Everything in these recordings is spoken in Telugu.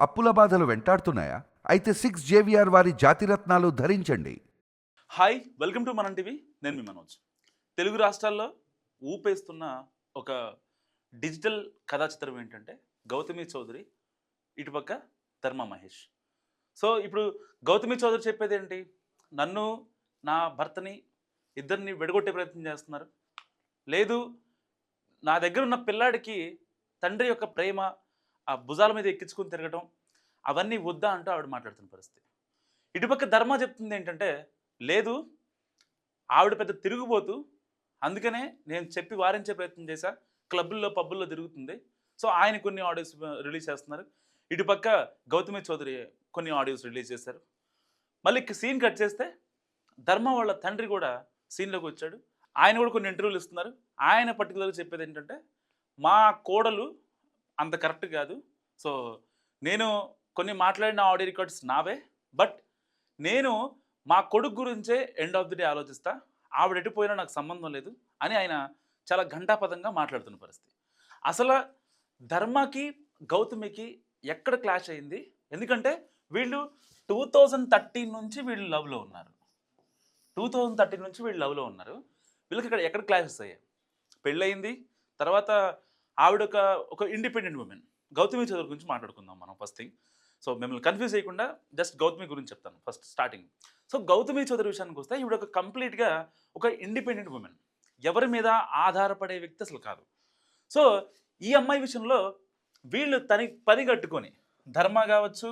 అప్పుల బాధలు వెంటాడుతున్నాయా? అయితే సిక్స్ జేవిఆర్ వారి జాతిరత్నాలు ధరించండి. Hi welcome to Manam TV. నేను మీ మనోజ్. తెలుగు రాష్ట్రాల్లో ఊపేస్తున్న ఒక డిజిటల్ కథా చిత్రం ఏంటంటే గౌతమి చౌదరి ఇటుపక్క ధర్మ మహేష్. సో ఇప్పుడు గౌతమి చౌదరి చెప్పేది ఏంటి? నన్ను నా భర్తని ఇద్దరిని విడగొట్టే ప్రయత్నం చేస్తున్నారు. లేదు నా దగ్గర ఉన్న పిల్లాడికి తండ్రి యొక్క ప్రేమ ఆ భుజాల మీద ఎక్కించుకుని తిరగటం అవన్నీ వద్దా అంటూ ఆవిడ మాట్లాడుతున్న పరిస్థితి. ఇటుపక్క ధర్మ చెప్తుంది ఏంటంటే లేదు ఆవిడ పెద్ద తిరుగుబోతూ అందుకనే నేను చెప్పి వారించే ప్రయత్నం చేశా క్లబ్బుల్లో పబ్బుల్లో తిరుగుతుంది. సో ఆయన కొన్ని ఆడియోస్ రిలీజ్ చేస్తున్నారు. ఇటుపక్క గౌతమి చౌదరి కొన్ని ఆడియోస్ రిలీజ్ చేశారు. మళ్ళీ సీన్ కట్ చేస్తే ధర్మ వాళ్ళ తండ్రి కూడా సీన్లోకి వచ్చాడు. ఆయన కూడా కొన్ని ఇంటర్వ్యూలు ఇస్తున్నారు. ఆయన పర్టికులర్గా చెప్పేది ఏంటంటే మా కోడలు అంత కరెక్ట్ కాదు. సో నేను కొన్ని మాట్లాడిన ఆడియో రికార్డ్స్ నావే బట్ నేను మా కొడుకు గురించే ఎండ్ ఆఫ్ ది డే ఆలోచిస్తా. ఆవిడ ఎటుపోయినా నాకు సంబంధం లేదు అని ఆయన చాలా ఘంటాపదంగా మాట్లాడుతున్న పరిస్థితి. అసలు ధర్మకి గౌతమికి ఎక్కడ క్లాష్ అయింది? ఎందుకంటే వీళ్ళు టూ థౌజండ్ థర్టీన్ నుంచి వీళ్ళు లవ్లో ఉన్నారు. టూ థౌజండ్ థర్టీన్ నుంచి వీళ్ళు లవ్లో ఉన్నారు. వీళ్ళకి ఇక్కడ ఎక్కడ క్లాషెస్ అయ్యాయి? పెళ్ళయింది తర్వాత ఆవిడ ఒక ఒక ఇండిపెండెంట్ ఉమెన్ గౌతమి చదువు గురించి మాట్లాడుకుందాం మనం ఫస్ట్ థింగ్ సో మిమ్మల్ని కన్ఫ్యూజ్ చేయకుండా జస్ట్ గౌతమి గురించి చెప్తాను first starting so Gautami Chowdary విషయానికి వస్తే ఈవిడ ఒక కంప్లీట్గా ఒక ఇండిపెండెంట్ ఉమెన్ ఎవరి మీద ఆధారపడే వ్యక్తి అసలు కాదు. సో ఈ అమ్మాయి విషయంలో వీళ్ళు తని పని కట్టుకొని ధర్మ కావచ్చు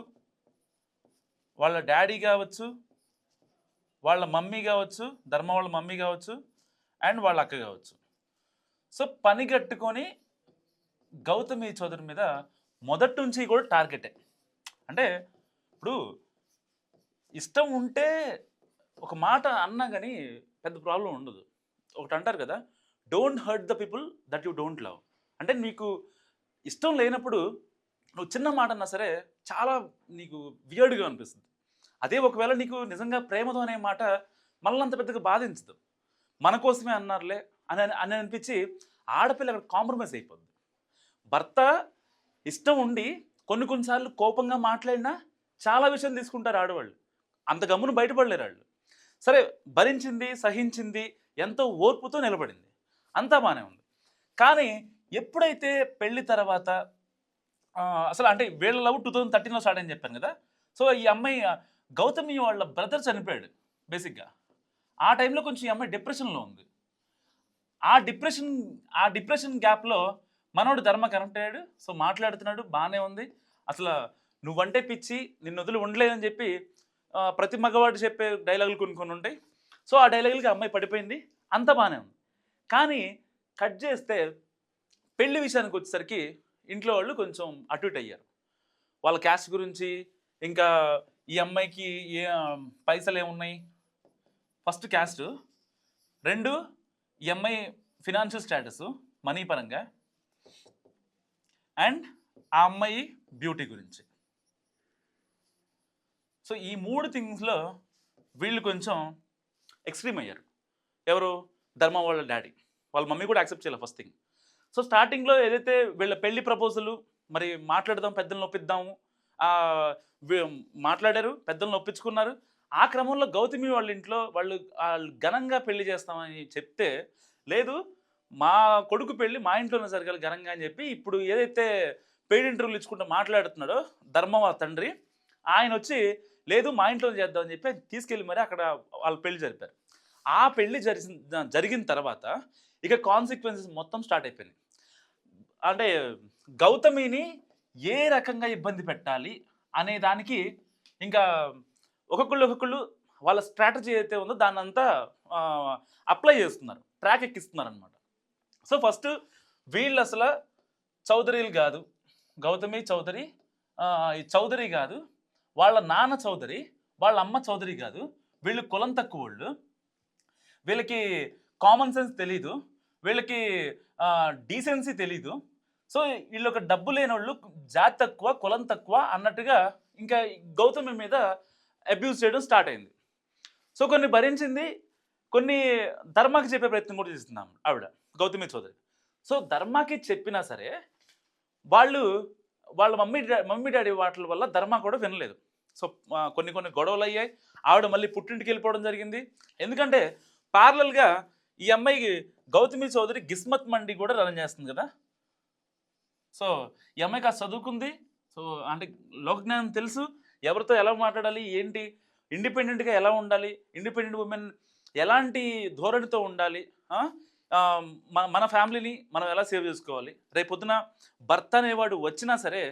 వాళ్ళ డాడీ కావచ్చు వాళ్ళ మమ్మీ కావచ్చు ధర్మ వాళ్ళ మమ్మీ కావచ్చు అండ్ వాళ్ళ అక్క కావచ్చు. సో పని కట్టుకొని గౌతమి చౌదరి మీద మొదటి నుంచి కూడా టార్గెటే అంటే ఇప్పుడు ఇష్టం ఉంటే ఒక మాట అన్నా కానీ పెద్ద ప్రాబ్లం ఉండదు. ఒకటి అంటారు కదా don't hurt the people that you don't love అంటే నీకు ఇష్టం లేనప్పుడు నువ్వు చిన్న మాట అన్నా సరే చాలా నీకు వియర్డ్గా అనిపిస్తుంది. అదే ఒకవేళ నీకు నిజంగా ప్రేమతో అనే మాట మళ్ళీ అంత పెద్దగా బాధించదు. మన కోసమే అన్నారులే అని అని అనిపించి ఆడపిల్ల అక్కడ కాంప్రమైజ్ అయిపోద్ది. భర్త ఇష్టం ఉండి కొన్ని కొన్నిసార్లు కోపంగా మాట్లాడినా చాలా విషయం తీసుకుంటారు ఆడవాళ్ళు. అంత గమ్మును బయటపడలేరు వాళ్ళు. సరే భరించింది సహించింది ఎంతో ఓర్పుతో నిలబడింది. అంతా బాగానే ఉంది. కానీ ఎప్పుడైతే పెళ్ళి తర్వాత అసలు అంటే వీళ్ళ లవ్ టూ థౌజండ్ థర్టీన్లో స్టార్ట్ అని చెప్పాను కదా? సో ఈ అమ్మాయి గౌతమి వాళ్ళ బ్రదర్ చనిపోయాడు బేసిక్గా. ఆ టైంలో కొంచెం ఈ అమ్మాయి డిప్రెషన్లో ఉంది. ఆ డిప్రెషన్ ఆ డిప్రెషన్ గ్యాప్లో మనోడు ధర్మ కనెక్ట్ అయ్యాడు సో మాట్లాడుతున్నాడు బాగానే ఉంది. అసలు నువ్వంటే పిచ్చి నిన్ను వదిలి ఉండలేదని చెప్పి ప్రతి మగవాడు చెప్పే డైలాగులు కొన్ని కొన్ని ఉంటాయి. సో ఆ డైలాగులకి అమ్మాయి పడిపోయింది అంత బాగానే ఉంది. కానీ కట్ చేస్తే పెళ్ళి విషయానికి వచ్చేసరికి ఇంట్లో వాళ్ళు కొంచెం అటు ఇటు అయ్యారు. వాళ్ళ క్యాస్ట్ గురించి ఇంకా ఈ అమ్మాయికి ఏ పైసలు ఏమున్నాయి? First caste. రెండు ఈ అమ్మాయి ఫినాన్షియల్ స్టేటస్ మనీ పరంగా. అండ్ ఆ అమ్మాయి బ్యూటీ గురించి. సో ఈ మూడు థింగ్స్లో వీళ్ళు కొంచెం ఎక్స్ట్రీమ్ అయ్యారు. ఎవరు? ధర్మ వాళ్ళ డాడీ. వాళ్ళ మమ్మీ కూడా యాక్సెప్ట్ చేయాలి ఫస్ట్ థింగ్. సో స్టార్టింగ్లో ఏదైతే వీళ్ళ పెళ్ళి ప్రపోజలు మరి మాట్లాడదాం పెద్దలను ఒప్పిద్దాము మాట్లాడారు పెద్దలను ఒప్పించుకున్నారు. ఆ క్రమంలో గౌతమి వాళ్ళ ఇంట్లో వాళ్ళు వాళ్ళు ఘనంగా పెళ్ళి చేస్తామని చెప్తే లేదు మా కొడుకు పెళ్ళి మా ఇంట్లోనే జరగాలి ఘనంగా అని చెప్పి ఇప్పుడు ఏదైతే పెయిడ్ ఇంటర్వ్యూలు ఇచ్చుకుంటూ మాట్లాడుతున్నాడో ధర్మం తండ్రి ఆయన వచ్చి లేదు మా ఇంట్లో చేద్దామని చెప్పి తీసుకెళ్ళి మరి అక్కడ వాళ్ళ పెళ్ళి జరిపారు. ఆ పెళ్ళి జరిగిన జరిగిన తర్వాత ఇక కాన్సిక్వెన్సెస్ మొత్తం స్టార్ట్ అయిపోయినాయి. అంటే గౌతమిని ఏ రకంగా ఇబ్బంది పెట్టాలి అనే దానికి ఇంకా ఒక్కొక్కళ్ళు ఒక్కొక్కళ్ళు వాళ్ళ స్ట్రాటజీ అయితే ఉందో దాన్నంతా అప్లై చేస్తున్నారు. ట్రాక్ ఎక్కిస్తున్నారు అనమాట సో ఫస్ట్ వీళ్ళు అసలు చౌదరీలు కాదు. గౌతమి చౌదరి ఈ చౌదరి కాదు. వాళ్ళ నాన్న చౌదరి వాళ్ళ అమ్మ చౌదరి కాదు. వీళ్ళు కులం తక్కువ వాళ్ళు. వీళ్ళకి కామన్ సెన్స్ తెలీదు. వీళ్ళకి డీసెన్సీ తెలీదు. సో వీళ్ళు ఒక డబ్బు లేని వాళ్ళు జాతి తక్కువ కులం తక్కువ అన్నట్టుగా ఇంకా గౌతమి మీద అబ్యూస్ చేయడం స్టార్ట్ అయింది. సో కొన్ని భరించింది కొన్ని ధర్మాకి చెప్పే ప్రయత్నం కూడా చేస్తున్నాం ఆవిడ గౌతమి చౌదరి. సో ధర్మాకి చెప్పినా సరే వాళ్ళు వాళ్ళ మమ్మీ మమ్మీ డాడీ వాటి వల్ల ధర్మ కూడా వినలేదు. సో కొన్ని కొన్ని గొడవలు అయ్యాయి. ఆవిడ మళ్ళీ పుట్టింటికి వెళ్ళిపోవడం జరిగింది. ఎందుకంటే పార్లల్గా ఈ అమ్మాయికి గౌతమి చౌదరి గిస్మత్ మండి కూడా రన్ చేస్తుంది కదా. సో ఈ అమ్మాయి కాస్త చదువుకుంది. సో అంటే లోకజ్ఞానం తెలుసు. ఎవరితో ఎలా మాట్లాడాలి? ఏంటి? ఇండిపెండెంట్గా ఎలా ఉండాలి? ఇండిపెండెంట్ ఉమెన్ ఎలాంటి ధోరణితో ఉండాలి? మన మన ఫ్యామిలీని మనం ఎలా సేవ్ చేసుకోవాలి? రేపొద్దున భర్త అనేవాడు వచ్చినా సరే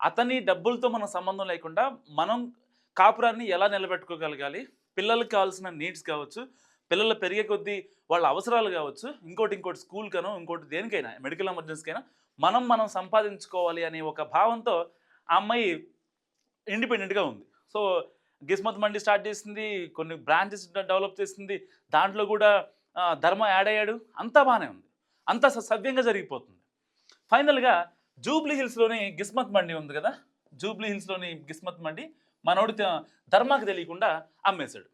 అతని డబ్బులతో మన సంబంధం లేకుండా మనం కాపురాన్ని ఎలా నిలబెట్టుకోగలగాలి? పిల్లలకు కావాల్సిన నీడ్స్ కావచ్చు పిల్లలు పెరిగే కొద్దీ వాళ్ళ అవసరాలు కావచ్చు ఇంకోటి ఇంకోటి స్కూల్కనో ఇంకోటి దేనికైనా మెడికల్ ఎమర్జెన్సీకైనా మనం మనం సంపాదించుకోవాలి అనే ఒక భావంతో ఆ అమ్మాయి ఇండిపెండెంట్గా ఉంది. సో గిస్మత్ మండి స్టార్ట్ చేసింది కొన్ని బ్రాంచెస్ డెవలప్ చేసింది దాంట్లో కూడా ధర్మ యాడ్ అయ్యాడు అంతా బాగానే ఉంది. అంతా స- సవ్యంగా జరిగిపోతుంది. ఫైనల్గా జూబ్లీ హిల్స్లోని గిస్మత్ మండి ఉంది కదా? జూబ్లీ హిల్స్లోని గిస్మత్ మండి మనోడి ధర్మాకి తెలియకుండా అమ్మేశాడు.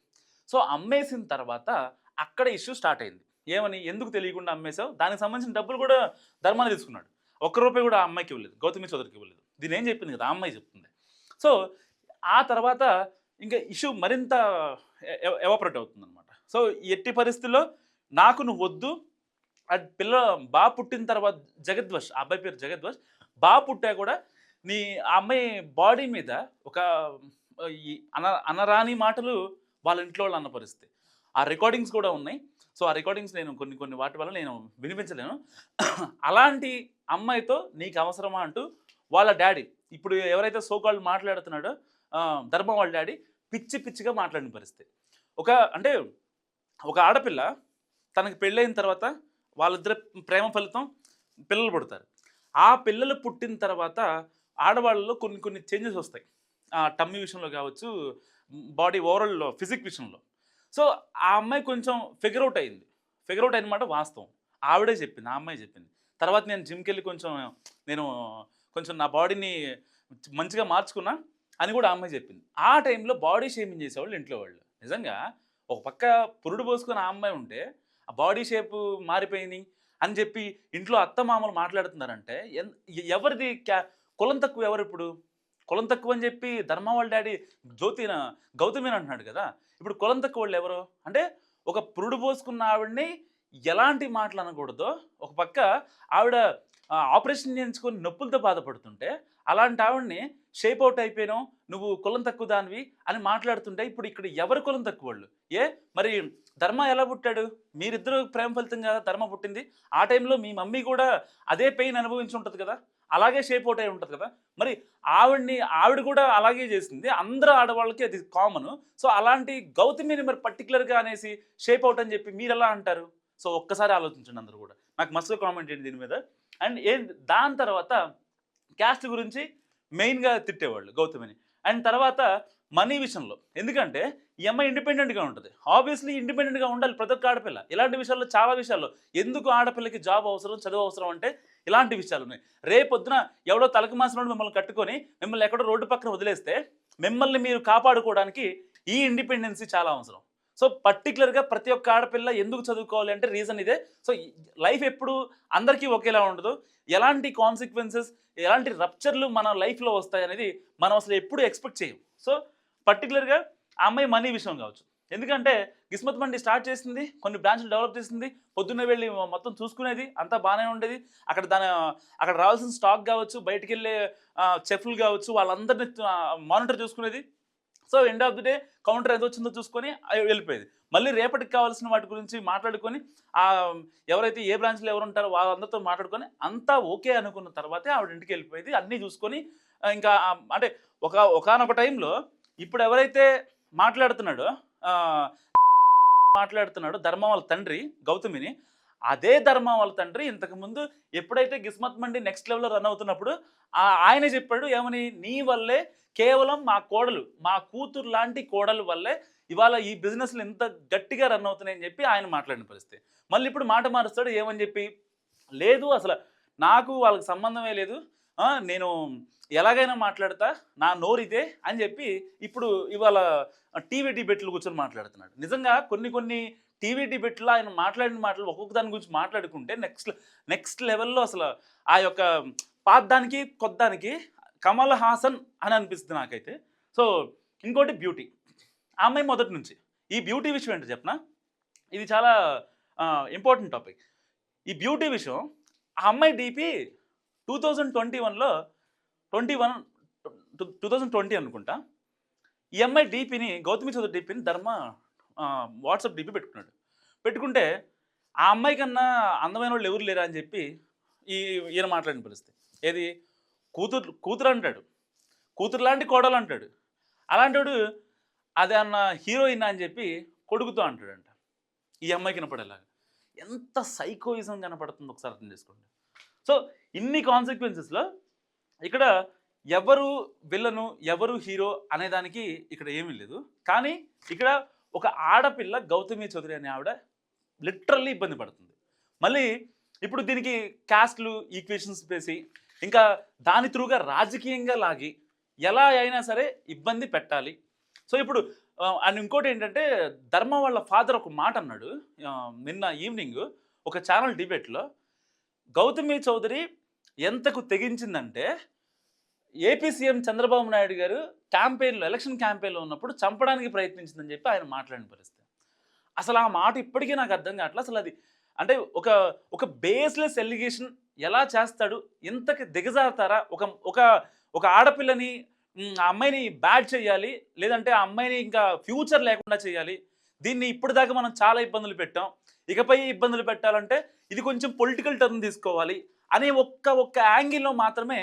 సో అమ్మేసిన తర్వాత అక్కడ ఇష్యూ స్టార్ట్ అయింది. ఏమని? ఎందుకు తెలియకుండా అమ్మేశావు? దానికి సంబంధించిన డబ్బులు కూడా ధర్మాన్ని తీసుకున్నాడు. ఒక్క రూపాయి కూడా ఆ అమ్మాయికి ఇవ్వలేదు. గౌతమి చౌదరికి ఇవ్వలేదు. దీని ఏం చెప్పింది కదా? ఆ అమ్మాయి చెప్తుంది. సో ఆ తర్వాత ఇంకా ఇష్యూ మరింత ఎవాపరేట్ అవుతుంది అనమాట సో ఎట్టి పరిస్థితుల్లో నాకు నువ్వు వద్దు. అది పిల్ల బా పుట్టిన తర్వాత జగద్వష్ ఆ అబ్బాయి పేరు జగద్వష్ బా పుట్టా కూడా నీ ఆ అమ్మాయి బాడీ మీద ఒక ఈ అన అనరాని మాటలు వాళ్ళ ఇంట్లో వాళ్ళు అన్న పరిస్థితి ఆ రికార్డింగ్స్ కూడా ఉన్నాయి. సో ఆ రికార్డింగ్స్ నేను కొన్ని కొన్ని వాటి వల్ల నేను వినిపించలేను. అలాంటి అమ్మాయితో నీకు అవసరమా అంటూ వాళ్ళ డాడీ ఇప్పుడు ఎవరైతే సోకాళ్ళు మాట్లాడుతున్నాడో ధర్మం ధర్మ వాళ్ళ డాడీ పిచ్చి పిచ్చిగా మాట్లాడిన పరిస్థితి. ఒక అంటే ఒక ఆడపిల్ల తనకి పెళ్ళైన తర్వాత వాళ్ళిద్దరి ప్రేమ ఫలితం పిల్లలు పుడతారు. ఆ పిల్లలు పుట్టిన తర్వాత ఆడవాళ్ళలో కొన్ని కొన్ని చేంజెస్ వస్తాయి. ఆ టమ్మీ విషయంలో కావచ్చు బాడీ ఓవరాల్లో ఫిజిక్ విషయంలో. సో ఆ అమ్మాయి కొంచెం ఫిగర్ అవుట్ అయింది. ఫిగర్ అవుట్ అయిన మాట వాస్తవం. ఆవిడే చెప్పింది ఆ అమ్మాయి చెప్పింది. తర్వాత నేను జిమ్కి వెళ్ళి కొంచెం నేను కొంచెం నా బాడీని మంచిగా మార్చుకున్నా అని కూడా అమ్మాయి చెప్పింది. ఆ టైంలో బాడీ షేమింగ్ చేసేవాళ్ళు ఇంట్లో వాళ్ళు. నిజంగా ఒక పక్క పురుడు పోసుకుని ఆ అమ్మాయి ఉంటే ఆ బాడీ షేప్ మారిపోయింది అని చెప్పి ఇంట్లో అత్త మామలు మాట్లాడుతున్నారంటే ఎన్- ఎవరిది క్యా కులం తక్కువ ఎవరు ఇప్పుడు? కులం తక్కువ అని చెప్పి ధర్మ వాళ్ళ డాడీ జ్యోతిన గౌతమిని అంటున్నాడు కదా. ఇప్పుడు కులం తక్కువ వాళ్ళు ఎవరు? అంటే ఒక పురుడు పోసుకున్న ఆవిడని ఎలాంటి మాటలు అనకూడదో ఒక పక్క ఆవిడ ఆపరేషన్ చేయించుకొని నొప్పులతో బాధపడుతుంటే అలాంటి ఆవిడ్ని షేప్ అవుట్ అయిపోయినావు నువ్వు కులం తక్కువ దానివి అని మాట్లాడుతుంటే ఇప్పుడు ఇక్కడ ఎవరు కులం తక్కువ వాళ్ళు? ఏ? మరి ధర్మ ఎలా పుట్టాడు? మీరిద్దరు ప్రేమ ఫలితం కదా ధర్మ పుట్టింది. ఆ టైంలో మీ మమ్మీ కూడా అదే పెయిన్ అనుభవించి ఉంటుంది కదా అలాగే షేప్ అవుట్ అయి ఉంటుంది కదా. మరి ఆవిడ్ని ఆవిడ కూడా అలాగే చేసింది. అందరూ ఆడవాళ్ళకి అది కామన్ సో అలాంటి గౌతమిని మరి పర్టికులర్గా అనేసి షేప్ అవుట్ అని చెప్పి మీరు ఎలా అంటారు? సో ఒక్కసారి ఆలోచించండి అందరూ కూడా. నాకు మస్తు కామెంట్ ఏంటి దీని మీద. అండ్ ఏం దాని తర్వాత క్యాస్ట్ గురించి మెయిన్గా తిట్టేవాళ్ళు గౌతమిని. అండ్ తర్వాత మనీ విషయంలో. ఎందుకంటే ఈ అమ్మాయి ఇండిపెండెంట్గా ఉంటుంది. ఆబ్వియస్లీ ఇండిపెండెంట్గా ఉండాలి ప్రతి ఒక్క ఆడపిల్ల. ఇలాంటి విషయాల్లో చాలా విషయాల్లో ఎందుకు ఆడపిల్లకి జాబ్ అవసరం చదువు అవసరం అంటే ఇలాంటి విషయాలు ఉన్నాయి. రేపొద్దున ఎవడో తలకు మాసిన మిమ్మల్ని కట్టుకొని మిమ్మల్ని ఎక్కడో రోడ్డు పక్కన వదిలేస్తే మిమ్మల్ని మీరు కాపాడుకోవడానికి ఈ ఇండిపెండెన్సీ చాలా అవసరం. సో పర్టికులర్గా ప్రతి ఒక్క ఆడపిల్ల ఎందుకు చదువుకోవాలి అంటే రీజన్ ఇదే. సో లైఫ్ ఎప్పుడు అందరికీ ఒకేలా ఉండదు. ఎలాంటి కాన్సిక్వెన్సెస్ ఎలాంటి రప్చర్లు మన లైఫ్లో వస్తాయి అనేది మనం అసలు ఎప్పుడు ఎక్స్పెక్ట్ చేయం. సో పర్టికులర్గా ఆ అమ్మాయి మనీ విషయం కావచ్చు. ఎందుకంటే కిస్మత్ మండి స్టార్ట్ చేసింది కొన్ని బ్రాంచ్లు డెవలప్ చేసింది పొద్దున్నే వెళ్ళి మొత్తం చూసుకునేది అంతా బాగానే ఉండేది. అక్కడ దాని అక్కడ రావాల్సిన స్టాక్ కావచ్చు బయటికి వెళ్ళే చెఫ్లు కావచ్చు వాళ్ళందరినీ మానిటర్ చూసుకునేది. So end of the day counter ఎంత వచ్చిందో చూసుకొని అవి వెళ్ళిపోయేది. మళ్ళీ రేపటికి కావాల్సిన వాటి గురించి మాట్లాడుకొని ఎవరైతే ఏ బ్రాంచ్లో ఎవరు ఉంటారో వాళ్ళందరితో మాట్లాడుకొని అంతా ఓకే అనుకున్న తర్వాతే ఆవిడ ఇంటికి వెళ్ళిపోయేది. అన్నీ చూసుకొని ఇంకా అంటే ఒక ఒకనొక టైంలో ఇప్పుడు ఎవరైతే మాట్లాడుతున్నాడో మాట్లాడుతున్నాడో ధర్మం వాళ్ళ తండ్రి గౌతమిని అదే ధర్మం వాళ్ళ తండ్రి. ఇంతకుముందు ఎప్పుడైతే గిస్మత్ మండి నెక్స్ట్ లెవెల్లో రన్ అవుతున్నప్పుడు ఆయన చెప్పాడు ఏమని? నీ వల్లే కేవలం మా కోడలు మా కూతురు లాంటి కోడలు వల్లే ఇవాళ ఈ బిజినెస్లు ఇంత గట్టిగా రన్ అవుతున్నాయని చెప్పి ఆయన మాట్లాడిన పరిస్థితి. మళ్ళీ ఇప్పుడు మాట మారుస్తాడు ఏమని చెప్పి? లేదు అసలు నాకు వాళ్ళకి సంబంధమే లేదు. నేను ఎలాగైనా మాట్లాడతా నా నోరిదే అని చెప్పి ఇప్పుడు ఇవాళ టీవీ డిబేట్లు కూర్చొని మాట్లాడుతున్నాడు. నిజంగా కొన్ని కొన్ని టీవీ డిబేట్లో ఆయన మాట్లాడిన మాటలు ఒక్కొక్క దాని గురించి మాట్లాడుకుంటే నెక్స్ట్ నెక్స్ట్ లెవెల్లో అసలు ఆ యొక్క పాదానికి కొద్దానికి కమల్ హాసన్ అని అనిపిస్తుంది నాకైతే. సో ఇంకోటి బ్యూటీ. ఆ అమ్మాయి మొదటి నుంచి. ఈ బ్యూటీ విషయం ఏంటో చెప్పనా? ఇది చాలా ఇంపార్టెంట్ టాపిక్ ఈ బ్యూటీ విషయం ఆ అమ్మాయి డీపీ టూ థౌజండ్ ట్వంటీ వన్లో twenty one two thousand twenty అనుకుంటా ఈ అమ్మాయి డీపీని గౌతమి చౌదరి డీపీని ధర్మ వాట్సాప్ డిపి పెట్టుకున్నాడు. పెట్టుకుంటే ఆ అమ్మాయి కన్నా అందమైన వాళ్ళు ఎవరు లేరా అని చెప్పి ఈ ఈయన మాట్లాడిన పరిస్థితి. ఏది? కూతురు కూతురు అంటాడు. కూతురు లాంటి కోడలు అంటాడు. అలాంటాడు అదే అన్న హీరోయిన్ అని చెప్పి కొడుకుతో అంటాడంట. ఈ అమ్మాయికి కనపడేలాగా. ఎంత సైకోయిజం కనపడుతుందో ఒకసారి అర్థం చేసుకోండి. సో ఇన్ని కాన్సిక్వెన్సెస్లో ఇక్కడ ఎవరు విలను ఎవరు హీరో అనేదానికి ఇక్కడ ఏమీ లేదు. కానీ ఇక్కడ ఒక ఆడపిల్ల గౌతమి చౌదరి అనే ఆవిడ లిటరల్లీ ఇబ్బంది పడుతుంది. మళ్ళీ ఇప్పుడు దీనికి క్యాస్ట్లు ఈక్వేషన్స్ వేసి ఇంకా దాని త్రూగా రాజకీయంగా లాగి ఎలా అయినా సరే ఇబ్బంది పెట్టాలి. సో ఇప్పుడు అండ్ ఇంకోటి ఏంటంటే ధర్మ వాళ్ళ ఫాదర్ ఒక మాట అన్నాడు నిన్న ఈవినింగ్ ఒక ఛానల్ డిబేట్లో గౌతమి చౌదరి ఎంతకు తెగించిందంటే ఏపీ సీఎం చంద్రబాబు నాయుడు గారు క్యాంపెయిన్లో ఎలక్షన్ క్యాంపెయిన్లో ఉన్నప్పుడు చంపడానికి ప్రయత్నించిందని చెప్పి ఆయన మాట్లాడిన పరిస్థితి. అసలు ఆ మాట ఇప్పటికీ నాకు అర్థం కావట్లేదు అసలు అది అంటే ఒక ఒక బేస్లెస్ ఎలిగేషన్ ఎలా చేస్తాడు? ఇంతకి దిగజారుతారా? ఒక ఒక ఒక ఆడపిల్లని ఆ అమ్మాయిని బ్యాడ్ చేయాలి లేదంటే ఆ అమ్మాయిని ఇంకా ఫ్యూచర్ లేకుండా చేయాలి. దీన్ని ఇప్పుడు దాకా మనం చాలా ఇబ్బందులు పెట్టాం. ఇకపై ఇబ్బందులు పెట్టాలంటే ఇది కొంచెం పొలిటికల్ టర్న్ తీసుకోవాలి అనే ఒక్క ఒక్క యాంగిల్లో మాత్రమే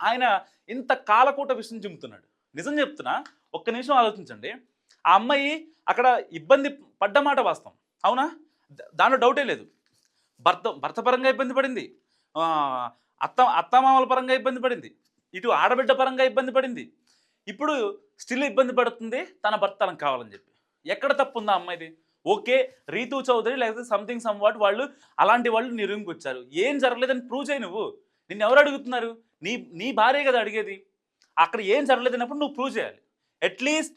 ఆయన ఇంత కాలకూట విషయం చెబుతున్నాడు. నిజం చెప్తున్నా ఒక్క నిమిషం ఆలోచించండి. ఆ అమ్మాయి అక్కడ ఇబ్బంది పడ్డ మాట వాస్తవం. అవునా? దాంట్లో డౌటే లేదు. భర్త భర్త పరంగా ఇబ్బంది పడింది. అత్త అత్తమామల పరంగా ఇబ్బంది పడింది. ఇటు ఆడబిడ్డ పరంగా ఇబ్బంది పడింది. ఇప్పుడు స్టిల్ ఇబ్బంది పడుతుంది తన భర్త తనకు కావాలని చెప్పి. ఎక్కడ తప్పు ఉందా అమ్మాయిది? ఓకే రీతు చౌదరి లేకపోతే సంథింగ్ సమ్ వాట్ వాళ్ళు అలాంటి వాళ్ళు నీ రూమ్కి వచ్చారు. ఏం జరగలేదని ప్రూవ్ చేయి నువ్వు. నిన్ను ఎవరు అడుగుతున్నారు? నీ నీ భార్య కదా అడిగేది. అక్కడ ఏం జరగలేదన్నప్పుడు నువ్వు ప్రూవ్ చేయాలి. అట్లీస్ట్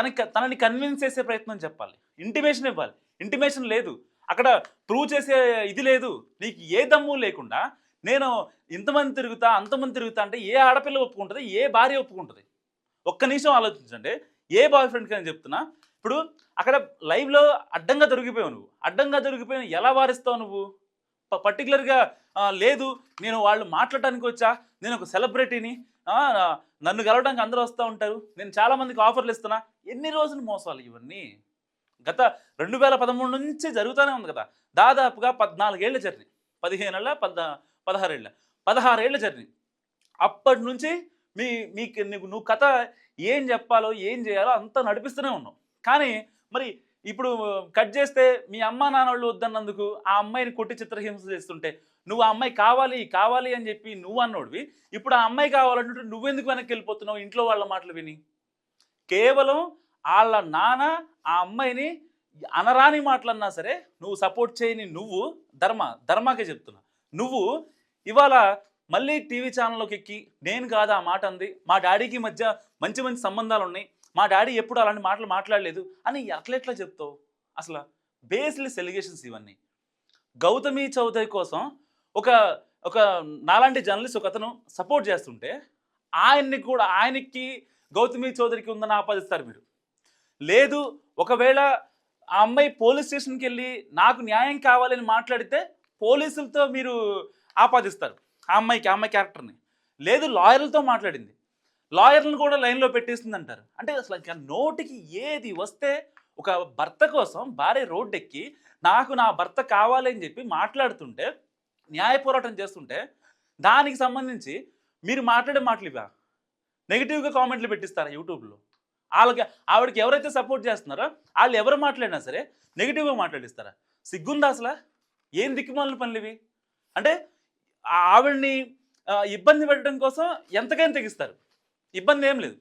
తనకి తనని కన్విన్స్ చేసే ప్రయత్నం చెప్పాలి. ఇంటిమేషన్ ఇవ్వాలి. ఇంటిమేషన్ లేదు. అక్కడ ప్రూవ్ చేసే ఇది లేదు. నీకు ఏ దమ్ము లేకుండా నేను ఇంతమంది తిరుగుతా అంతమంది తిరుగుతా అంటే ఏ ఆడపిల్ల ఒప్పుకుంటుంది ఏ భార్య ఒప్పుకుంటుంది? ఒక్క నిమిషం ఆలోచించండి. ఏ బాయ్ ఫ్రెండ్కి అని చెప్తున్నా. ఇప్పుడు అక్కడ లైవ్లో అడ్డంగా దొరికిపోయావు నువ్వు. అడ్డంగా దొరికిపోయిన ఎలా వారిస్తావు నువ్వు? పర్టికులర్గా లేదు నేను వాళ్ళు మాట్లాడటానికి వచ్చా నేను ఒక సెలబ్రిటీని. నన్ను కలవడానికి అందరూ వస్తూ ఉంటారు. నేను చాలామందికి ఆఫర్లు ఇస్తున్నా. ఎన్ని రోజులు మోసాలు ఇవన్నీ? గత రెండు వేల పదమూడు నుంచి జరుగుతూనే ఉంది కదా. దాదాపుగా పద్నాలుగేళ్ళ జర్నీ. పదిహేనేళ్ళ పద పదహారేళ్ళ. పదహారేళ్ళ జర్నీ. అప్పటి నుంచి మీ మీకు నీకు నువ్వు కథ ఏం చెప్పాలో ఏం చేయాలో అంతా నడిపిస్తూనే ఉన్నావు. కానీ మరి ఇప్పుడు కట్ చేస్తే మీ అమ్మా నాన్నోళ్ళు వద్దన్నందుకు ఆ అమ్మాయిని కొట్టి చిత్రహింస చేస్తుంటే నువ్వు ఆ అమ్మాయి కావాలి కావాలి అని చెప్పి నువ్వు అన్నోడివి. ఇప్పుడు ఆ అమ్మాయి కావాలంటే నువ్వెందుకు వెనక్కి వెళ్ళిపోతున్నావు? ఇంట్లో వాళ్ళ మాటలు విని. కేవలం వాళ్ళ నాన్న ఆ అమ్మాయిని అనరాని మాటలన్నా సరే నువ్వు సపోర్ట్ చేయని నువ్వు ధర్మ ధర్మాకే చెప్తున్నా. నువ్వు ఇవాళ మళ్ళీ టీవీ ఛానల్లోకి ఎక్కి నేను కాదు ఆ మాట అంది మా డాడీకి మధ్య మంచి మంచి సంబంధాలు ఉన్నాయి మా డాడీ ఎప్పుడు అలాంటి మాటలు మాట్లాడలేదు అని ఎట్లెట్లా చెప్తావు? అసలు బేస్లెస్ ఎలిగేషన్స్ ఇవన్నీ. గౌతమి చౌదరి కోసం ఒక ఒక నాలాంటి జర్నలిస్ట్ ఒక అతను సపోర్ట్ చేస్తుంటే ఆయన్ని కూడా ఆయనకి గౌతమి చౌదరికి ఉందని ఆపాదిస్తారు మీరు లేదు ఒకవేళ ఆ అమ్మాయి పోలీస్ స్టేషన్కి వెళ్ళి నాకు న్యాయం కావాలని మాట్లాడితే పోలీసులతో మీరు ఆపాదిస్తారు ఆ అమ్మాయికి ఆ అమ్మాయి క్యారెక్టర్ని. లేదు లాయర్లతో మాట్లాడింది. లాయర్లను కూడా లైన్లో పెట్టేస్తుంది అంటారు అంటే అసలు ఇంకా నోటికి ఏది వస్తే ఒక భర్త కోసం భార్య రోడ్డెక్కి నాకు నా భర్త కావాలి అని చెప్పి మాట్లాడుతుంటే న్యాయ పోరాటం చేస్తుంటే దానికి సంబంధించి మీరు మాట్లాడే మాటలు ఇవా నెగిటివ్గా కామెంట్లు పెట్టిస్తారా యూట్యూబ్లో? వాళ్ళకి ఆవిడకి ఎవరైతే సపోర్ట్ చేస్తున్నారో వాళ్ళు ఎవరు మాట్లాడినా సరే నెగిటివ్గా మాట్లాడిస్తారా? సిగ్గుందా అసలు? ఏం దిక్కుమాలిన పనులు ఇవి? అంటే ఆవిడని ఆవిడ్ని ఇబ్బంది పెట్టడం కోసం ఎంతకైనా తెగిస్తారు. ఇబ్బంది ఏం లేదు.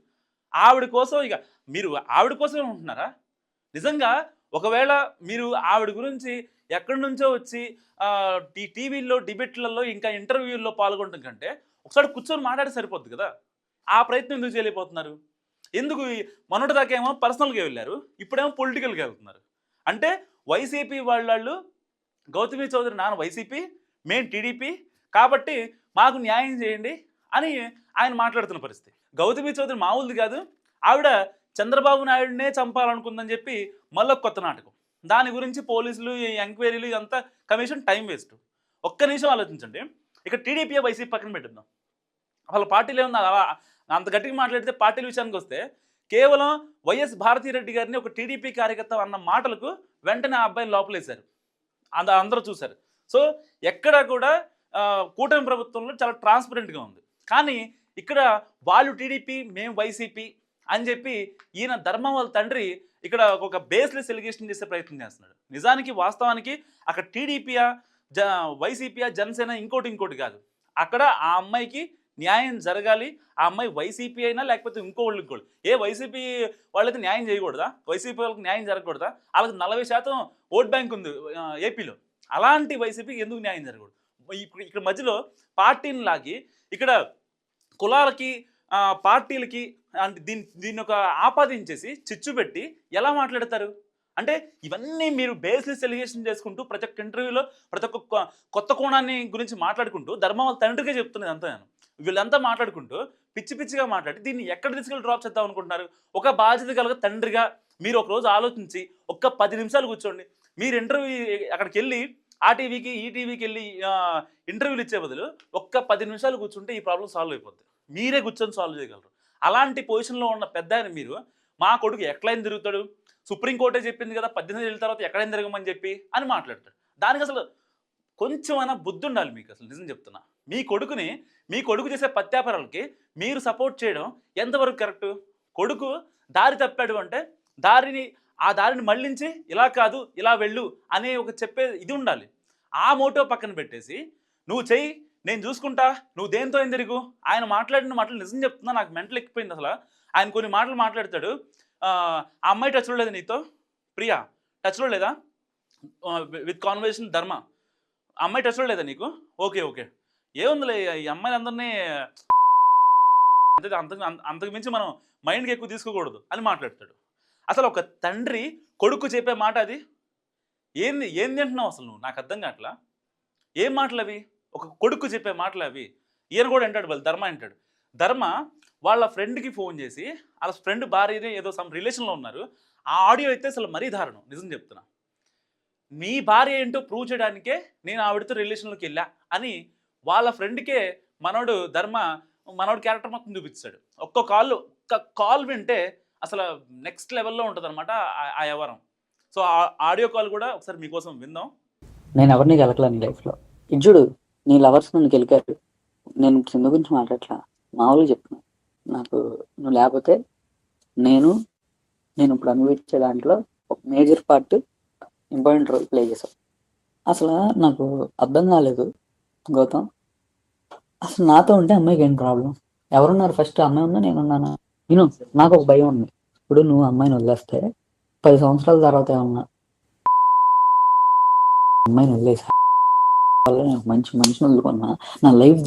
ఆవిడ కోసం ఇక మీరు ఆవిడ కోసమే ఉంటున్నారా? నిజంగా ఒకవేళ మీరు ఆవిడ గురించి ఎక్కడి నుంచో వచ్చి ఈ టీవీల్లో డిబేట్లలో ఇంకా ఇంటర్వ్యూల్లో పాల్గొనడం కంటే ఒకసారి కూర్చొని మాట్లాడి సరిపోద్ది కదా. ఆ ప్రయత్నం ఎందుకు చేయలేకపోతున్నారు? ఎందుకు మొన్నటి దాకేమో పర్సనల్గా వెళ్ళారు ఇప్పుడేమో పొలిటికల్గా వెళ్తున్నారు. అంటే వైసీపీ వాళ్ళు గౌతమి చౌదరి నాన్న వైసీపీ మేము టీడీపీ కాబట్టి మాకు న్యాయం చేయండి అని ఆయన మాట్లాడుతున్న పరిస్థితి. గౌతమి చౌదరి మామూలుది కాదు ఆవిడ చంద్రబాబు నాయుడునే చంపాలనుకుందని చెప్పి మళ్ళొక కొత్త నాటకం. దాని గురించి పోలీసులు ఈ ఎంక్వైరీలు ఇదంతా కమిషన్ టైం వేస్ట్. ఒక్క నిమిషం ఆలోచించండి. ఇక టీడీపీ వైసీపీ పక్కన పెట్టిద్దాం. వాళ్ళ పార్టీలు ఏమన్నా అలా అంత గట్టిగా మాట్లాడితే పార్టీల విషయానికి వస్తే కేవలం వైఎస్ భారతిరెడ్డి గారిని ఒక టీడీపీ కార్యకర్త అన్న మాటలకు వెంటనే ఆ అబ్బాయిని లోపలేశారు. అంద అందరూ చూశారు. సో ఎక్కడ కూడా కూటమి ప్రభుత్వంలో చాలా ట్రాన్స్పరెంట్గా ఉంది. కానీ ఇక్కడ వాళ్ళు టీడీపీ మేము వైసీపీ అని చెప్పి ఈయన ధర్మం వాళ్ళ తండ్రి ఇక్కడ ఒక బేస్లెస్ ఎలిగేషన్ చేసే ప్రయత్నం చేస్తున్నాడు. నిజానికి వాస్తవానికి అక్కడ టీడీపీయా జ వైసీపీయా జనసేన ఇంకోటి ఇంకోటి కాదు. అక్కడ ఆ అమ్మాయికి న్యాయం జరగాలి ఆ అమ్మాయి వైసీపీ అయినా లేకపోతే ఇంకో వాళ్ళు ఇంకోళ్ళు ఏ వైసీపీ వాళ్ళైతే న్యాయం చేయకూడదా? వైసీపీ వాళ్ళకి న్యాయం జరగకూడదా? వాళ్ళకి నలభై శాతం ఓట్ బ్యాంక్ ఉంది ఏపీలో అలాంటి వైసీపీకి ఎందుకు న్యాయం జరగకూడదు? ఇప్పుడు ఇక్కడ మధ్యలో పార్టీని లాగి ఇక్కడ కులాలకి పార్టీలకి అంటే దీన్ని దీన్ని ఒక ఆపాదించేసి చిచ్చు పెట్టి ఎలా మాట్లాడతారు? అంటే ఇవన్నీ మీరు బేస్లెస్ ఎలిగేషన్ చేసుకుంటూ ప్రతి ఒక్క ఇంటర్వ్యూలో ప్రతి ఒక్క కొ- కొత్త కోణాన్ని గురించి మాట్లాడుకుంటూ ధర్మం వాళ్ళ తండ్రికే చెప్తున్నది అంతా నేను. వీళ్ళంతా మాట్లాడుకుంటూ పిచ్చి పిచ్చిగా మాట్లాడి దీన్ని ఎక్కడ తీసుకెళ్ళి డ్రాప్ చేద్దాం అనుకుంటున్నారు? ఒక బాధ్యత కలగ తండ్రిగా మీరు ఒక రోజు ఆలోచించి ఒక్క పది నిమిషాలు కూర్చోండి. మీరు ఇంటర్వ్యూ అక్కడికి వెళ్ళి ఆ టీవీకి ఈ టీవీకి వెళ్ళి ఇంటర్వ్యూలు ఇచ్చే బదులు ఒక్క పది నిమిషాలు కూర్చుంటే ఈ ప్రాబ్లం సాల్వ్ అయిపోద్ది. మీరే కూర్చొని సాల్వ్ చేయగలరు. అలాంటి పొజిషన్లో ఉన్న పెద్ద ఆయన మీరు మా కొడుకు ఎక్కడైనా తిరుగుతాడు సుప్రీంకోర్టే చెప్పింది కదా పద్దెనిమిది ఏళ్ళ తర్వాత ఎక్కడైనా తిరగమని చెప్పి అని మాట్లాడతాడు. దానికి అసలు కొంచెమైనా బుద్ధి ఉండాలి మీకు అసలు నిజం చెప్తున్నా. మీ కొడుకుని మీ కొడుకు చేసే పత్యాపరాలకి మీరు సపోర్ట్ చేయడం ఎంతవరకు కరెక్ట్? కొడుకు దారి తప్పాడు అంటే దారిని ఆ దారిని మళ్ళించి ఇలా కాదు ఇలా వెళ్ళు అనే ఒక చెప్పే ఇది ఉండాలి. ఆ మోటో పక్కన పెట్టేసి నువ్వు చెయ్యి నేను చూసుకుంటా నువ్వు దేంతో ఏం తిరుగు? ఆయన మాట్లాడిన మాటలు నిజం చెప్తున్నా నాకు మెంటల్ ఎక్కిపోయింది అసలు. ఆయన కొన్ని మాటలు మాట్లాడతాడు. ఆ అమ్మాయి టచ్లో లేదా నీతో? ప్రియా టచ్లో లేదా? విత్ కాన్వర్సేషన్ ధర్మ. అమ్మాయి టచ్లో లేదా నీకు? Okay okay. ఏముందిలే ఈ అమ్మాయిలు అందరినీ అంతకు అంతకు మించి మనం మైండ్కి ఎక్కువ తీసుకోకూడదు అని మాట్లాడతాడు. అసలు ఒక తండ్రి కొడుకు చెప్పే మాట అది? ఏంది ఏం తింటున్నావు అసలు నువ్వు? నాకు అర్థం కావట్లా? ఏం మాటలు అవి? ఒక కొడుకు చెప్పే మాటలు అవి. ఈయన కూడా అంటాడు వాళ్ళు ధర్మ అంటాడు. ధర్మ వాళ్ళ ఫ్రెండ్కి ఫోన్ చేసి వాళ్ళ ఫ్రెండ్ భార్యని ఏదో సమ్ రిలేషన్లో ఉన్నారు. ఆ ఆడియో అయితే అసలు మరీ దారుణం. నిజం చెప్తున్నా. మీ భార్య ఏంటో ప్రూవ్ చేయడానికే నేను ఆవిడతో రిలేషన్లోకి వెళ్ళా అని వాళ్ళ ఫ్రెండ్కే మనోడు ధర్మ మనోడు క్యారెక్టర్ మొత్తం చూపిస్తాడు. ఒక్క కాల్ ఒక్క కాల్ వింటే అసలు నెక్స్ట్ లెవెల్లో ఉంటుంది అనమాట ఆ వ్యవహారం. సో ఆ ఆడియో కాల్ కూడా ఒకసారి మీకోసం విందాం. నేను ఎవరిని గెలకలే లైఫ్లో చూడు నీ లవర్స్ నన్ను గెలికారు నేను సింధు గురించి మాట్లాడట్లా. మామూలుగా చెప్తున్నాను నాకు నువ్వు లేకపోతే నేను నేను ఇప్పుడు అనుభవించే దాంట్లో ఒక major part important role play చేశావు అసలు నాకు అర్థం కాలేదు గౌతమ్. అసలు నాతో ఉంటే అమ్మాయికి ఏం ప్రాబ్లం ఎవరున్నారు ఫస్ట్ అమ్మాయి ఉందా? నేనున్నానా నేను నాకు ఒక భయం ఉంది. ఇప్పుడు నువ్వు అమ్మాయిని వదిలేస్తే పది సంవత్సరాల తర్వాత ఏమన్నా అమ్మాయిని వదిలేసా వల్ల నేను మంచి మనిషిని వదులుకున్నా నా లైఫ్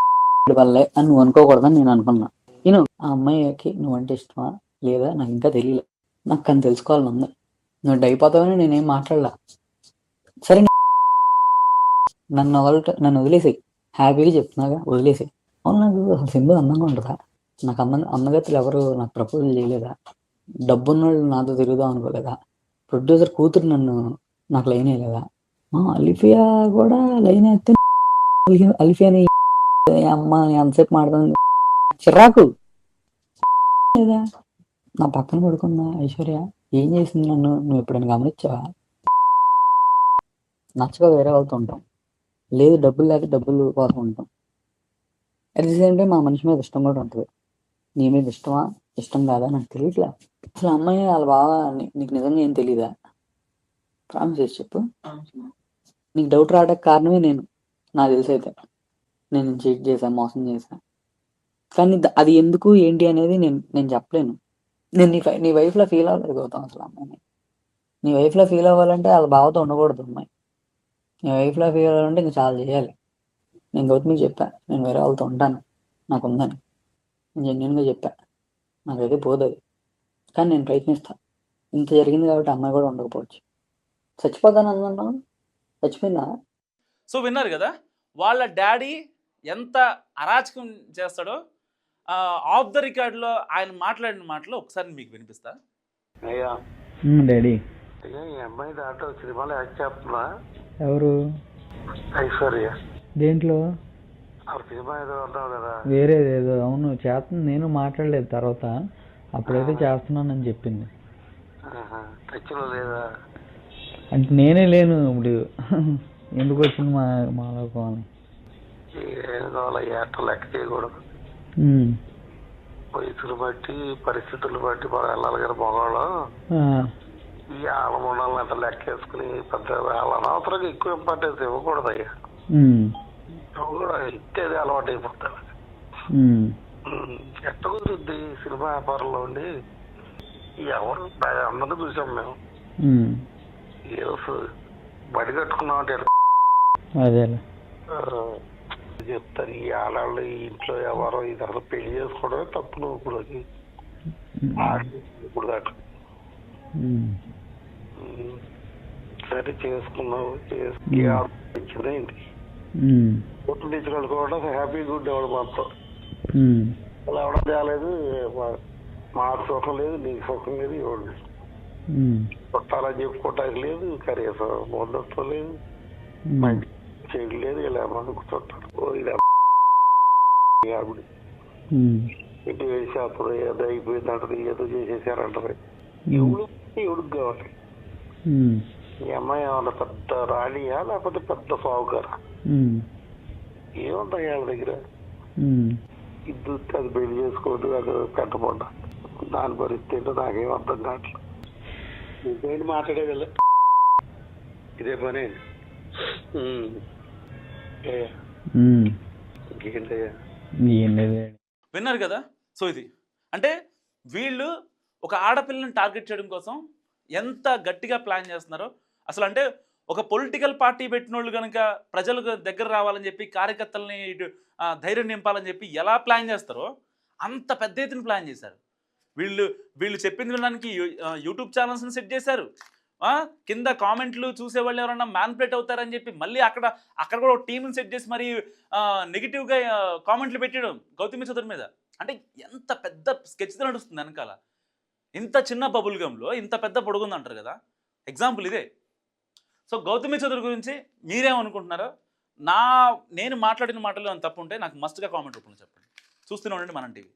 వల్లే అని నువ్వు అనుకోకూడదని నేను అనుకున్నా. నేను ఆ అమ్మాయికి నువ్వంటే ఇష్టమా? లేదా? నాకు ఇంకా తెలియలే నాకు కానీ తెలుసుకోవాలని ఉంది. నువ్వు అయిపోతావని నేనేం మాట్లాడలా. సరే నన్ను వదలట నన్ను వదిలేసాయి. హ్యాపీగా చెప్తున్నాగా వదిలేసాయి. అవును నాకు అసలు సింధు అందంగా ఉంటుందా? నాకు అమ్మ అందగతులు ఎవరు నాకు ప్రపోజల్ చేయలేదా? డబ్బున్న వాళ్ళు నాతో తిరుగుదాం అనుకోలేదా? ప్రొడ్యూసర్ కూతురు నన్ను నాకు లైన్ వేయలేదా? అలిఫియా కూడా లైన్ అయితే అలిఫియా- అలిఫియాని అమ్మ ఎంతసేపు మాడదాను చిరాకు. లేదా? నా పక్కన పడుకున్న ఐశ్వర్య? ఏం చేసింది నన్ను? నువ్వు ఎప్పుడైనా గమనించావా? నచ్చక వేరే వాళ్ళతో ఉంటాం. లేదు డబ్బులు లేక డబ్బులు కోసం ఉంటాం. అట్ ది సేమ్ టైం మా మనిషి మీద ఇష్టం కూడా ఉంటుంది. నీ మీద ఇష్టమా? ఇష్టం కాదా? నాకు తెలియట్లా. అసలు అమ్మాయి వాళ్ళ బాగా నీకు నిజంగా ఏం తెలీదా? ప్రామిస్ చేసి చెప్పు. నీకు డౌట్ రావడానికి కారణమే నేను. నాకు తెలిసైతే. నేను చీట్ చేశాను మోసం చేశాను కానీ అది ఎందుకు ఏంటి అనేది నేను నేను చెప్పలేను. నేను నీ ఫై- నీ వైఫ్లో ఫీల్ అవ్వలేదు గౌతమ్ అసలు అమ్మాయిని. నీ వైఫ్లో ఫీల్ అవ్వాలంటే వాళ్ళ బావతో ఉండకూడదు అమ్మాయి. నీ వైఫ్లో ఫీల్ అవ్వాలంటే ఇంకా చాలా చేయాలి. నేను గౌతమికి చెప్పాను నేను వేరే వాళ్ళతో ఉంటాను. నాకు ఉందని. నేను జెన్యున్గా చెప్పాను నాకైతే పోదు అది. కానీ నేను ప్రయత్నిస్తాను ఇంత జరిగింది కాబట్టి అమ్మాయి కూడా ఉండకపోవచ్చు. చచ్చిపోతాను అన్నాను చచ్చిపోయిందా? సో విన్నారు కదా వాళ్ళ డాడీ ఎంత అరాచకం చేస్తాడో ఆఫ్ ద రికార్డ్లో ఆయన మాట్లాడిన మాటలు ఒకసారి మీకు వినిపిస్తా. అయ్యా. డాడీ. ఈ అమ్మాయి సినిమాలో యాక్ట్ ఎవరు? ఐశ్వర్య. దేంట్లో? ఆ సినిమా ఏదో అన్నావు కదా. వేరేది ఏదో అవును చేస్తుంది. నేను మాట్లాడలేదు తర్వాత. అప్పుడైతే చేస్తున్నానని చెప్పింది. టచ్లో లేదా? అంటే నేనే లేను ఇప్పుడు. ఎందుకు వచ్చింది మా అని. ఏం కావాలి ఏట లెక్క చేయకూడదు. వయసులు బట్టి పరిస్థితులు బట్టి మనం వెళ్ళాలి కదా మగవాళ్ళం. ఈ ఆలమండాలను అంత లెక్క వేసుకుని పెద్ద వాళ్ళ అనవసరంగా ఎక్కువ ఇంపార్టెన్స్ ఇవ్వకూడదు అయ్యా కూడా ఇచ్చేది అలవాటు అయిపోతాడు. ఎట్ట కుదురుద్ది సినిమా వ్యాపారంలో ఉండి? ఎవరు? అందరినీ చూసాం మేము. బడి కట్టుకున్నాం అంటే అదేలే. చెప్తారు ఈ ఆడవాళ్ళు ఈ ఇంట్లో ఎవరో ఇది అసలు పెళ్ళి చేసుకోవడమే తప్పు నువ్వు ఇప్పుడు ఇప్పుడు దాకా. సరే చేసుకున్నావు చేసుకు ఇచ్చిందేంటి ఉమ్, ఓట్లు తెచ్చుకోవాలి కూడా హ్యాపీగా ఉండేవాడు మాతో ఉమ్, అలా ఎవడం తేలేదు మా- మాకు సుఖం లేదు నీకు సుఖం లేదు ఎవడు చుట్టాలని చెప్పుకోవటానికి లేదు కనీసం బంధుత్వం లేదు. మంచి చెడు లేదు ఇలా చుట్టారు ఓ ఆవిడ. ఉమ్, ఇంటి వేసేస్తారు ఏదో అయిపోయింది అంటది ఏదో చేసేసారంటది. ఎవడు? ఎవడికి కావాలి? ఈ అమ్మాయి ఏమన్నా పెద్ద రాణియా లేకపోతే పెద్ద సాగుకారా ఉమ్, ఏముంటాయి వాళ్ళ దగ్గర. ఇద్దరు అది పెళ్ళి చేసుకోవద్దు అది పెట్టబడ్డ దాని పరిస్థితి ఏంటో నాకేం అర్థం కావట్లేదు. ఇంకేంటి మాట్లాడేది వీళ్ళు? ఇదే పని. విన్నారు కదా? సో ఇది. అంటే వీళ్ళు ఒక ఆడపిల్లని టార్గెట్ చేయడం కోసం ఎంత గట్టిగా ప్లాన్ చేస్తున్నారో అసలు అంటే ఒక పొలిటికల్ పార్టీ పెట్టిన వాళ్ళు కనుక ప్రజలకు దగ్గర రావాలని చెప్పి కార్యకర్తల్ని ఇటు ధైర్యం నింపాలని చెప్పి ఎలా ప్లాన్ చేస్తారో అంత పెద్ద ఎత్తున ప్లాన్ చేశారు. వీళ్ళు వీళ్ళు చెప్పింది వినడానికి యూట్యూబ్ ఛానల్స్ని సెట్ చేశారు. కింద కామెంట్లు చూసేవాళ్ళు ఎవరన్నా మ్యాన్ప్లేట్ అవుతారని చెప్పి మళ్ళీ అక్కడ అక్కడ కూడా ఒక టీంని సెట్ చేసి మరి నెగిటివ్గా కామెంట్లు పెట్టడం గౌతమి చదురు మీద. అంటే ఎంత పెద్ద స్కెచ్ నడుస్తుంది వెనకాల. ఇంత చిన్న బబుల్ గమ్లో ఇంత పెద్ద పొడుగుంది అంటారు కదా. ఎగ్జాంపుల్ ఇదే. సో గౌతమి చదురు గురించి మీరేమనుకుంటున్నారో నా నేను మాట్లాడిన మాటలు అని తప్పు ఉంటే నాకు మస్ట్గా కామెంట్ రూపంలో చెప్పండి. చూస్తూనే ఉండండి మనం టీవీ.